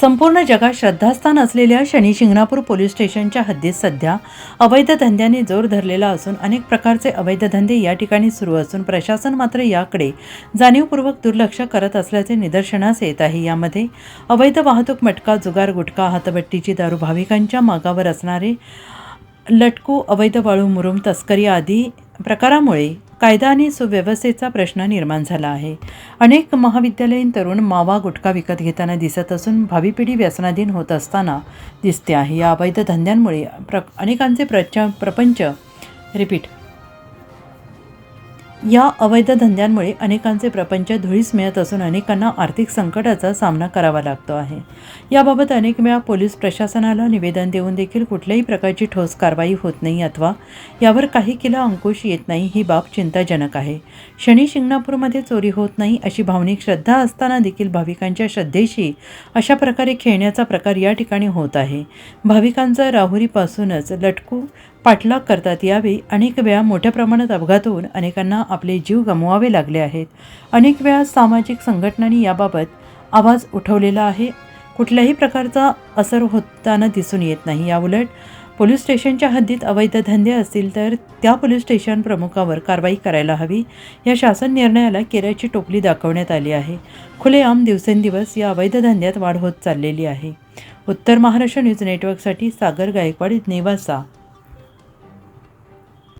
संपूर्ण जगात श्रद्धास्थान असलेल्या शनी शिंगणापूर पोलीस स्टेशनच्या हद्दीत सध्या अवैध धंद्याने जोर धरलेला असून अनेक प्रकारचे अवैध धंदे या ठिकाणी सुरू असून प्रशासन मात्र याकडे जाणीवपूर्वक दुर्लक्ष करत असल्याचे निदर्शनास येत आहे. यामध्ये अवैध वाहतूक मटका जुगार गुटखा हातभट्टीची दारू भाविकांच्या मागावर असणारे लटकू अवैध वाळू मुरुम तस्करी आदी प्रकारामुळे कायदा आणि सुव्यवस्थेचा प्रश्न निर्माण झाला आहे. अनेक महाविद्यालयीन तरुण मावा गुटखा विकत घेताना दिसत असून भावी पिढी व्यसनाधीन होत असताना दिसते आहे. या अवैध धंद्यांमुळे प्र अनेकांचे प्रच प्रपंच रिपीट या अवैध धंद्यांमुळे अनेकांचे प्रपंच धुळीस मिळत असून अनेकांना आर्थिक संकटाचा सामना करावा लागतो आहे. याबाबत अनेक वेळा पोलीस प्रशासनाला निवेदन देऊन देखील कुठल्याही प्रकारची ठोस कारवाई होत नाही अथवा यावर काही किला अंकुश येत नाही ही बाब चिंताजनक आहे. शनी शिंगणापूरमध्ये चोरी होत नाही अशी भावनिक श्रद्धा असताना देखील भाविकांच्या श्रद्धेशी अशा प्रकारे खेळण्याचा प्रकार या ठिकाणी होत आहे. भाविकांचा राहुरीपासूनच लटकू पाठलाग करतात यावेळी अनेक वेळा मोठ्या प्रमाणात अपघात होऊन अनेकांना आपले जीव गमवावे लागले आहेत. अनेक वेळा सामाजिक संघटनांनी याबाबत आवाज उठवलेला आहे. कुठल्याही प्रकारचा असर होताना दिसून येत नाही. याउलट पोलीस स्टेशनच्या हद्दीत अवैध धंदे असतील तर त्या पोलीस स्टेशन प्रमुखावर कारवाई करायला हवी. या शासन निर्णयाला केराची टोपली दाखवण्यात आली आहे. खुलेआम दिवसेंदिवस या अवैध धंद्यात वाढ होत चाललेली आहे. उत्तर महाराष्ट्र न्यूज नेटवर्कसाठी सागर गायकवाड नेवासा.